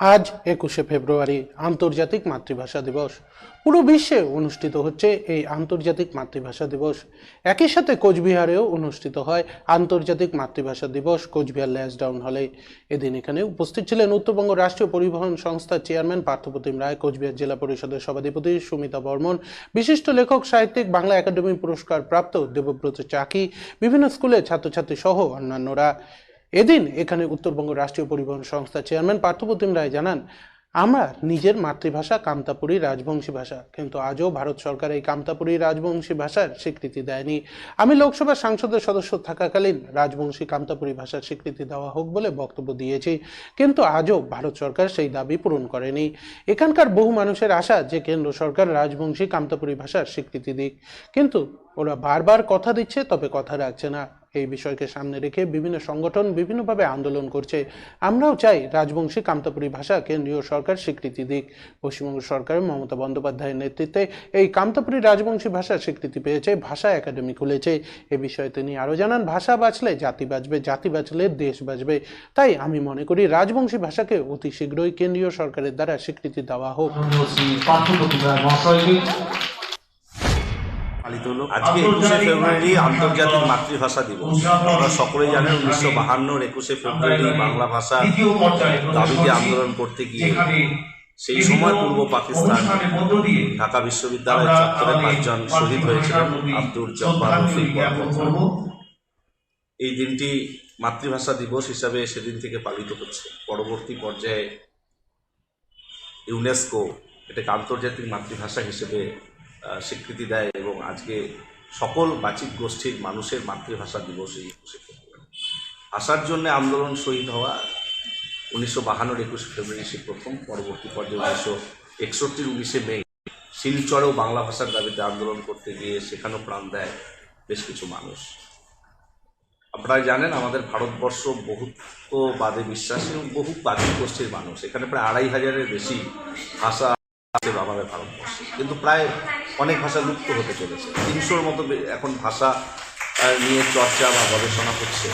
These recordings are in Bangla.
আজ একুশে ফেব্রুয়ারি, আন্তর্জাতিক মাতৃভাষা দিবস। পুরো বিশ্বে অনুষ্ঠিত হচ্ছে এই আন্তর্জাতিক মাতৃভাষা দিবস। একই সাথে কোচবিহারেও অনুষ্ঠিত হয় আন্তর্জাতিক মাতৃভাষা দিবস কোচবিহার ল্যাস ডাউন হলে। এদিন এখানে উপস্থিত ছিলেন উত্তরবঙ্গ রাষ্ট্রীয় পরিবহন সংস্থার চেয়ারম্যান পার্থপ্রতিম রায়, কোচবিহার জেলা পরিষদের সভাধিপতি সুমিতা বর্মন, বিশিষ্ট লেখক, সাহিত্যিক, বাংলা একাডেমি পুরস্কার প্রাপ্ত দেবব্রত চাকি, বিভিন্ন স্কুলের ছাত্রছাত্রী সহ অন্যান্যরা। এদিন এখানে উত্তরবঙ্গ রাষ্ট্রীয় পরিবহন সংস্থার চেয়ারম্যান পার্থপ্রতিম রায় জানান, আমরা নিজের মাতৃভাষা কামতাপুরী রাজবংশী ভাষা, কিন্তু আজও ভারত সরকার এই কামতাপুরী রাজবংশী ভাষার স্বীকৃতি দেয়নি। আমি লোকসভার সাংসদের সদস্য থাকাকালীন রাজবংশী কামতাপুরী ভাষার স্বীকৃতি দেওয়া হোক বলে বক্তব্য দিয়েছি, কিন্তু আজও ভারত সরকার সেই দাবি পূরণ করেনি। এখানকার বহু মানুষের আশা যে কেন্দ্র সরকার রাজবংশী কামতাপুরী ভাষার স্বীকৃতি দিক, কিন্তু ওরা বারবার কথা দিচ্ছে তবে কথা রাখছে না। এই বিষয়কে সামনে রেখে বিভিন্ন সংগঠন বিভিন্নভাবে আন্দোলন করছে। আমরাও চাই রাজবংশী কামতাপুরী ভাষা কেন্দ্রীয় সরকার স্বীকৃতি দিক। পশ্চিমবঙ্গ সরকারের মমতা বন্দ্যোপাধ্যায়ের নেতৃত্বে এই কামতাপুরী রাজবংশী ভাষা স্বীকৃতি পেয়েছে, ভাষা একাডেমি খুলেছে। এ বিষয়ে তিনি আরও জানান, ভাষা বাঁচলে জাতি বাঁচবে, জাতি বাঁচলে দেশ বাঁচবে। তাই আমি মনে করি রাজবংশী ভাষাকে অতি শীঘ্রই কেন্দ্রীয় সরকারের দ্বারা স্বীকৃতি দেওয়া হোক। পালিত হলো। আজকে একুশে ফেব্রুয়ারি আন্তর্জাতিক মাতৃভাষা দিবস। আমরা সকলেই জানেন উনিশশো বাহান্নর একুশে ফেব্রুয়ারি বাংলা ভাষা দাবিতে আন্দোলন করতে গিয়ে সেই সময় পূর্ব পাকিস্তান ঢাকা বিশ্ববিদ্যালয় আমরা চত্বরে পাঁচজন শহীদ হয়েছিলেন আব্দুল জব্বার। এই দিনটি মাতৃভাষা দিবস হিসাবে সেদিন থেকে পালিত হচ্ছে। পরবর্তী পর্যায়ে ইউনেস্কো এটাকে আন্তর্জাতিক মাতৃভাষা হিসেবে স্বীকৃতি দেয় এবং আজকে সকল বাচিক গোষ্ঠীর মানুষের মাতৃভাষা দিবস এই একুশে ফেব্রুয়ারি ভাষার জন্য আন্দোলন শহীদ হওয়া উনিশশো বাহান্নর একুশে ফেব্রুয়ারি সে প্রথম পরবর্তী পর্যায়ে উনিশশো একষট্টির উনিশে মে শিলচরেও বাংলা ভাষার দাবিতে আন্দোলন করতে গিয়ে সেখানেও প্রাণ দেয় বেশ কিছু মানুষ। আপনারা জানেন আমাদের ভারতবর্ষ বহুত্ববাদে বিশ্বাসী এবং বহু বাচিক গোষ্ঠীর মানুষ। এখানে প্রায় আড়াই হাজারের বেশি ভাষা আছে আমাদের ভারতবর্ষে। কিন্তু প্রায় অনেক ভাষা লুপ্ত হতে চলেছে। তিনশোর মতো এখন ভাষা নিয়ে চর্চা বা গবেষণা হচ্ছে।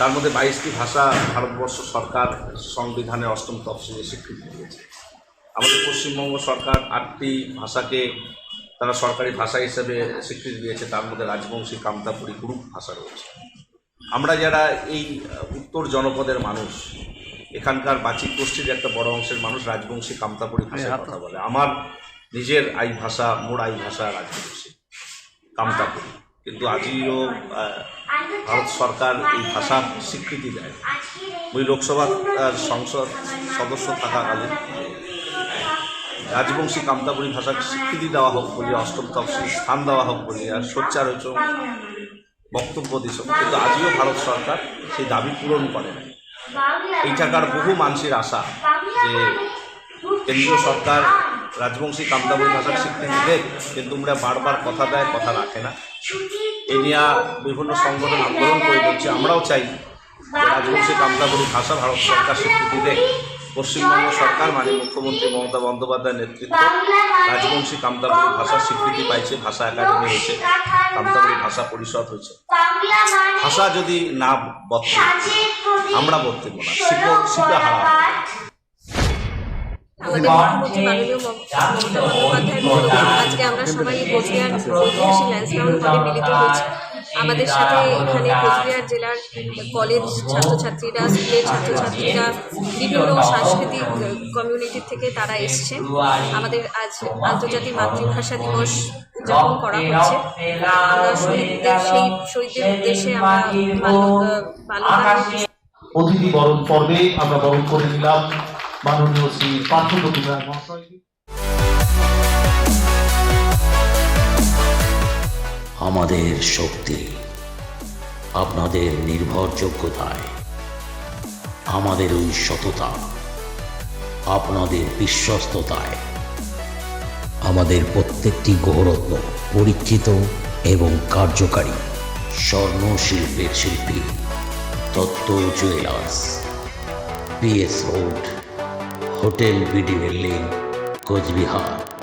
তার মধ্যে বাইশটি ভাষা ভারতবর্ষ সরকার সংবিধানে অষ্টম তফসিলে স্বীকৃতি দিয়েছে। আমাদের পশ্চিমবঙ্গ সরকার আটটি ভাষাকে তারা সরকারি ভাষা হিসেবে স্বীকৃতি দিয়েছে। তার মধ্যে রাজবংশী কামতাপুরী গ্রুপ ভাষা রয়েছে। আমরা যারা এই উত্তর জনপদের মানুষ এখানকার বাচিক গোষ্ঠীর একটা বড় অংশের মানুষ রাজবংশী কামতাপুরী ভাষায় কথা বলে। আমার নিজের আই ভাষা মোর আই ভাষা রাজবংশী কামতাপুরী কিন্তু আজও ভারত সরকার এই ভাষার স্বীকৃতি দেয় ওই লোকসভা সংসদ সদস্য থাকাকালীন রাজবংশী কামতাপুরী ভাষাকে স্বীকৃতি দেওয়া হোক বলে অষ্টম তফসিল স্থান দেওয়া হোক বলে আর সোচ্চার হয়েছে বক্তব্য দিয়েছে। কিন্তু আজও ভারত সরকার সেই দাবি পূরণ করে নাই এইটাকার বহু মানুষের আশা যে কেন্দ্রীয় সরকার রাজবংশী কামতাপুরী ভাষা শিখতে দেখ কিন্তু আমরা বারবার কথা দেয়, কথা রাখে না। এ নিয়ে বিভিন্ন সংগঠন আন্দোলন করে দিচ্ছে, আমরাও চাই রাজবংশী কামতাপুরী ভাষা ভারত সরকার স্বীকৃতি দেখ পশ্চিমবঙ্গ সরকার মানে মুখ্যমন্ত্রী মমতা বন্দ্যোপাধ্যায়ের নেতৃত্ব রাজবংশী কামতাপুরী ভাষার স্বীকৃতি পাইছে, ভাষা একাডেমি হয়েছে কামতাপুরী ভাষা পরিষদ হয়েছে। ভাষা যদি না বদলে, আমরা বদলিব না। শিকড় শিকা হারা আমাদের মুখ্যমন্ত্রী মাননীয় মমতা বন্দ্যোপাধ্যায়ের আজকে আমরা সবাই এই কোচবিহার ঐতিহাসিক ল্যান্সডাউন হলে মিলিত হয়েছি। আমাদের সাথে এখানে কোচবিহার জেলার কলেজ ছাত্রছাত্রীরা স্কুলের ছাত্রছাত্রীরা বিভিন্ন সাংস্কৃতিক কমিউনিটি থেকে তারা এসছে। আমাদের আজ আন্তর্জাতিক মাতৃভাষা দিবস উদযাপন করা হচ্ছে। আমরা শহীদদের সেই শহীদদের উদ্দেশ্যে আমরা অতিথি বরণ পর্বে আমরা বরণ করে নিলাম। মাননীয় শ্রী পার্থপ্রতিম রায় মহাশয়কে। আমাদের শক্তি, আপনাদের নির্ভরযোগ্যতায় আমাদের ওই সততা, আপনাদের বিশ্বস্ততায়, আমাদের প্রত্যেকটি গৌরত্ন পরীক্ষিত এবং কার্যকারী স্বর্ণ শিল্পের শিল্পী তত্ত্ব jewellers PS road hotel BD building Cooch Behar